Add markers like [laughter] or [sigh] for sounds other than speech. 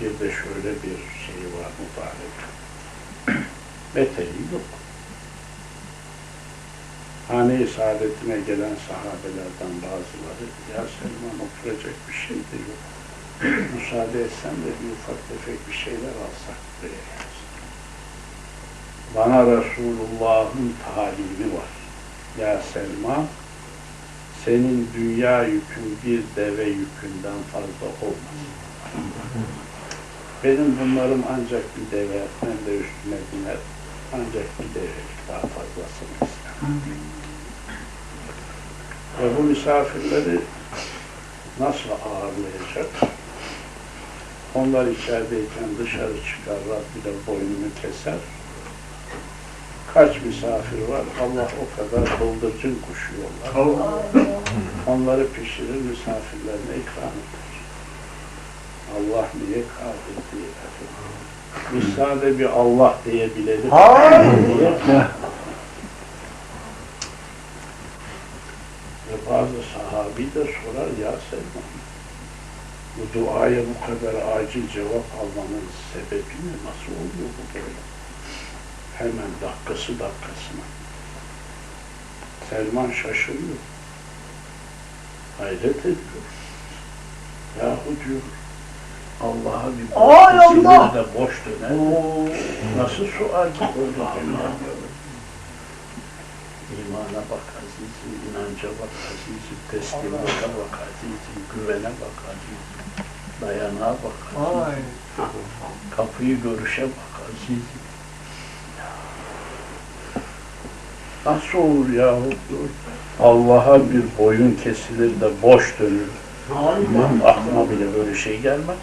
Bir de şöyle bir şey var mübarek. [clears throat] Beteri yok. Hane-i saadetine gelen sahabelerden bazıları ya Selman oturacak bir şey de yok. [clears throat] Müsaade etsen de bir ufak tefek bir şeyler alsak buraya yazdı. Bana Resulullah'ın talimi var. Ya Selman senin dünya yükün bir deve yükünden fazla olmaz. Benim bunlarım ancak bir deve, ben de üstüne biner, ancak bir develik daha fazlasını istemem. Ve bu misafirleri nasıl ağırlayacak? Onlar içerideyken dışarı çıkar, Rabbi de boynunu keser. Kaç misafir var? Allah o kadar bıldırcın kuşuyorlar. Onları pişirir, misafirlerine ikram eder. Allah niye kadir değil efendim? Biz sadece bir Allah diyebilelim. Diye. Ve bazı sahabi de sorar ya Selman, bu duaya bu kadar acil cevap almanın sebebi ne? Nasıl oluyor bu böyle? Hemen dakikası dakikasına. Selman şaşırıyor. Hayret ediyor. Yahu diyor, Allah'a bir Ay Allah! de boş döner. Nasıl sual böyle dünya? İmana bak azizim, inanca bak azizim, teslimata bak azizim, güvene bak azizim, dayanağa bak azizim, kapıyı görüşe bak azizim. Nasıl olur yahu. Allah'a bir boyun kesilir de boş dönür. Benim aklıma bile böyle şey gelmez.